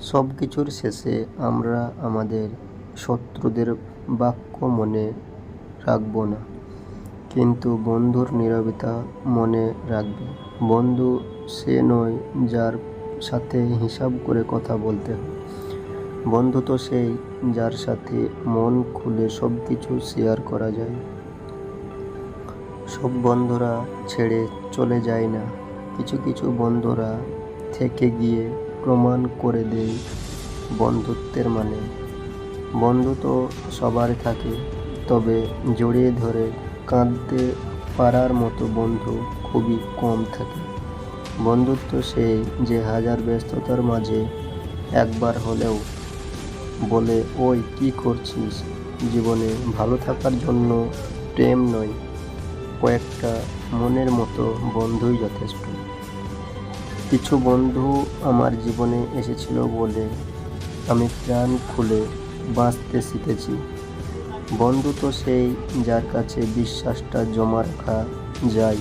সব কিছুর শেষে আমরা আমাদের শত্রুদের বাক্য মনে রাখব না। কিন্তু বন্ধুর নীরবতা মনে রাখবে। বন্ধু সে নয় যার সাথে হিসাব করে কথা বলতে হয়। বন্ধু তো সেই যার সাথে মন খুলে সব কিছু শেয়ার করা যায়। সব বন্ধুরা ছেড়ে চলে যায় না। কিছু কিছু বন্ধুরা থেকে গিয়ে প্রমাণ করে দেয় বন্ধুত্বের মানে। বন্ধু তো সবার থাকে, তবে জড়িয়ে ধরে কাঁদতে পারার মতো বন্ধু খুবই কম থাকে। বন্ধুত্ব সেই যে হাজার ব্যস্ততার মাঝে একবার হলেও বলে, ওই, কি করছিস? জীবনে ভালো থাকার জন্য প্রেম নয়, কয়েকটা মনের মতো বন্ধুই যথেষ্ট। কিছু বন্ধু আমার জীবনে এসেছিল বলে আমি প্রাণ খুলে বাঁচতে শিখেছি। বন্ধু তো সেই যার কাছে বিশ্বাসটা জমা রাখা যায়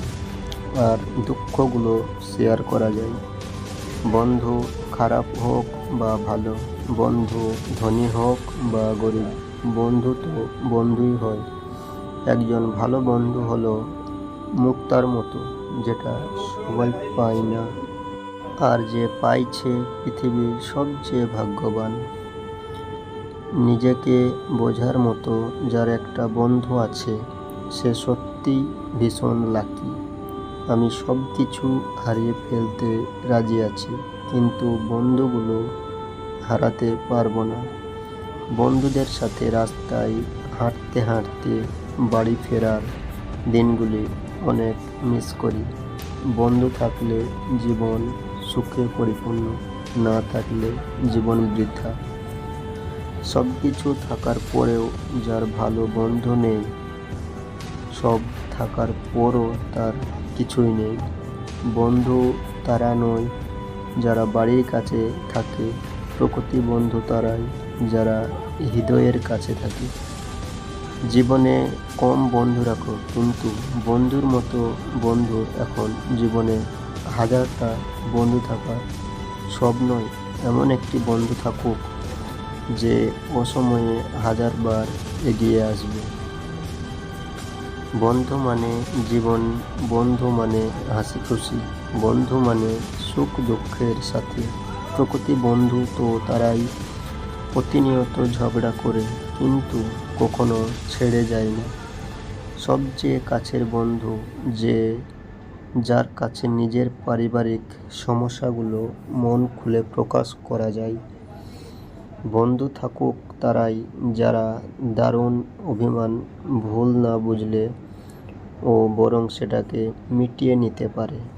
আর দুঃখগুলো শেয়ার করা যায়। বন্ধু খারাপ হোক বা ভালো, বন্ধু ধনী হোক বা গরিব, বন্ধু তো বন্ধুই হয়। একজন ভালো বন্ধু হলো মুক্তার মতো, যেটা সবাই পায় না। আর যে পাইছে পৃথিবীর সবচেয়ে ভাগ্যবান। নিজেকে বোঝার মতো যার একটা বন্ধু আছে, সে সত্যিই ভীষণ লাকি আমি সব কিছু হারিয়ে ফেলতে রাজি আছি, কিন্তু বন্ধুগুলো হারাতে পারব না। বন্ধুদের সাথে রাস্তায় হাঁটতে হাঁটতে বাড়ি ফেরার দিনগুলি অনেক মিস করি। বন্ধু থাকলে জীবন সুখে পরিপূর্ণ না থাকলে জীবন বৃথা। সব কিছু থাকার পরেও যার ভালো বন্ধু নেই, সব থাকার পরও তার কিছুই নেই। বন্ধু তারা নয়, যারা বাড়ির কাছে থাকে, প্রকৃতি বন্ধু তারাই, যারা হৃদয়ের কাছে থাকে। জীবনে কম বন্ধু রাখো, কিন্তু বন্ধুর মতো বন্ধু এখন জীবনে হাজারটা বন্ধু থাকা সব নয় এমন একটি বন্ধু থাকুক যে অসময়ে হাজারবার এগিয়ে আসবে। বন্ধু মানে জীবন, বন্ধু মানে হাসি খুশি বন্ধু মানে সুখ দুঃখের সাথে। প্রকৃতি বন্ধু তো তারাই প্রতিনিয়ত ঝগড়া করে, কিন্তু কখনো ছেড়ে যায় না। সবচেয়ে কাছের বন্ধু যে যার কাছে নিজের পারিবারিক সমস্যাগুলো মন খুলে প্রকাশ করা যায়। বন্ধু থাকুক তারাই, যারা দারুণ অভিমান ভুল না বুঝলে ও বরং সেটাকে মিটিয়ে নিতে পারে।